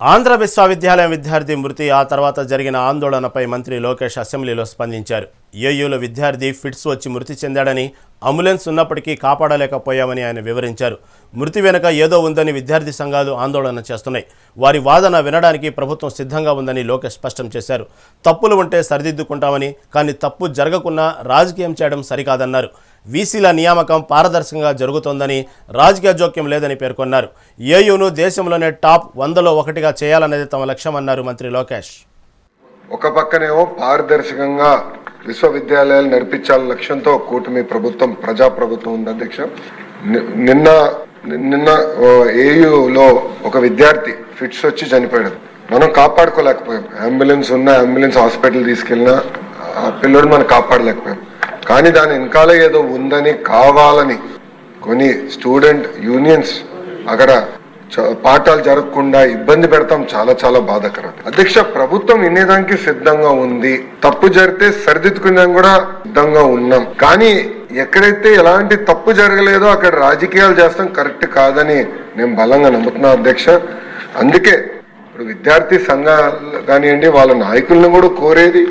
ఆంధ్ర విశ్వవిద్యాలయం విద్యార్థి మృతి ఆ తర్వాత జరిగిన ఆందోళనపై మంత్రి లోకేష్ అసెంబ్లీలో స్పందించారు. ఏయూలో విద్యార్థి ఫిట్స్ వచ్చి మృతి చెందాడని అంబులెన్స్ ఉన్నప్పటికీ కాపాడలేకపోయామని ఆయన వివరించారు. మృతి వెనుక ఏదో ఉందని విద్యార్థి సంఘాలు ఆందోళన చేస్తున్నాయి. వారి వాదన వినడానికి ప్రభుత్వం సిద్ధంగా ఉందని లోకేష్ స్పష్టం చేశారు. తప్పులు ఉంటే సరిదిద్దుకుంటామని కానీ తప్పు జరగకున్నా రాజకీయం చేయడం సరికాదన్నారు. వీసీల నియామకం పారదర్శకంగా జరుగుతోందని రాజకీయ జోక్యం లేదని పేర్కొన్నారు. ఏయూను దేశంలోనే టాప్ వందలో ఒకటిగా చేయాలనేది తమ లక్ష్యమన్నారు మంత్రి లోకేష్. ఒక పక్కనేమో పారదర్శకంగా విశ్వవిద్యాలయాలు నడిపించాల లక్ష్యంతో కూటమి ప్రభుత్వం ప్రజా ప్రభుత్వం ఉంది అధ్యక్ష. నిన్న నిన్న ఏయులో ఒక విద్యార్థి ఫిట్స్ వచ్చి చనిపోయాడు. మనం కాపాడుకోలేకపోయాం. అంబులెన్స్ ఉన్న అంబులెన్స్ హాస్పిటల్ తీసుకెళ్ళినా ఆ పిల్లడు మనం కాపాడలేకపోయాం. కానీ దాని వెనకాల ఏదో ఉందని కావాలని కొన్ని స్టూడెంట్ యూనియన్స్ అక్కడ చ- పాఠాలు జరగకుండా ఇబ్బంది పెడతాం చాలా చాలా బాధాకరం. అధ్యక్ష ప్రభుత్వం వినేదానికి సిద్ధంగా ఉంది. తప్పు జరిగితే సరిదిద్దుకునేదానికి కూడా సిద్ధంగా ఉన్నాం. కానీ ఎక్కడైతే ఎలాంటి తప్పు జరగలేదో అక్కడ రాజకీయాలు చేస్తాం కరెక్ట్ కాదని నేను బలంగా నమ్ముతున్నా అధ్యక్ష. అందుకే ఇప్పుడు విద్యార్థి సంఘాలు కానివ్వండి వాళ్ళ నాయకులను కూడా కోరేది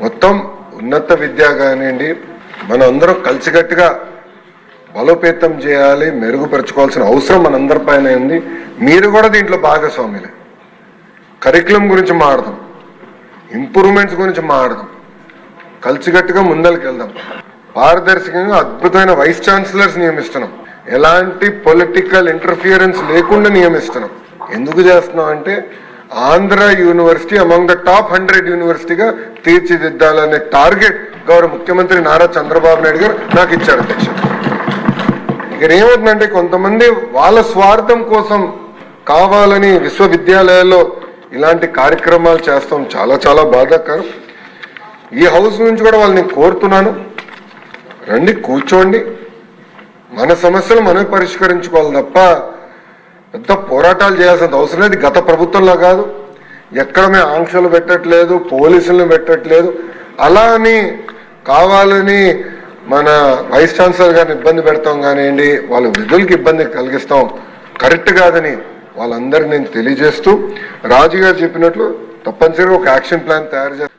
మొత్తం ఉన్నత విద్య కానివ్వండి మనం అందరం కలిసికట్టుగా బలోపేతం చేయాలి మెరుగుపరచుకోవాల్సిన అవసరం మనందరి పైన ఉంది. మీరు కూడా దీంట్లో భాగస్వాములే. కరికులం గురించి మాడదాం. ఇంప్రూవ్మెంట్స్ గురించి మాడదాం. కలిసికట్టుగా ముందరికి వెళ్దాం పారదర్శకంగా అద్భుతమైన వైస్ ఛాన్సలర్స్ నియమిస్తున్నాం. ఎలాంటి పొలిటికల్ ఇంటర్ఫియరెన్స్ లేకుండా నియమిస్తున్నాం. ఎందుకు చేస్తున్నాం అంటే Andhra university among the top hundred యూనివర్సిటీగా తీర్చిదిద్దాలనే టార్గెట్ గౌరవ ముఖ్యమంత్రి నారా చంద్రబాబు నాయుడు గారు నాకు ఇచ్చారు అధ్యక్ష ఇక్కడ ఏమవుతుందంటే కొంతమంది వాళ్ళ స్వార్థం కోసం కావాలని విశ్వవిద్యాలయాల్లో ఇలాంటి కార్యక్రమాలు చేస్తాం చాలా చాలా బాధాకరం. ఈ హౌస్ నుంచి కూడా వాళ్ళని కోరుతున్నాను. రండి కూర్చోండి. మన సమస్యలు మనమే పరిష్కరించుకోవాలి తప్ప పెద్ద పోరాటాలు చేయాల్సిన అవసరం లేదు. గత ప్రభుత్వంలో కాదు. ఎక్కడ మేము ఆంక్షలు పెట్టట్లేదు పోలీసులను పెట్టట్లేదు. అలా అని కావాలని మన వైస్ ఛాన్సలర్ గారిని ఇబ్బంది పెడతాం కానివ్వండి వాళ్ళ విధులకి ఇబ్బంది కలిగిస్తాం. కరెక్ట్ కాదని వాళ్ళందరినీ నేను తెలియజేస్తూ రాజు గారు చెప్పినట్లు తప్పనిసరిగా ఒక యాక్షన్ ప్లాన్ తయారు చేస్తాను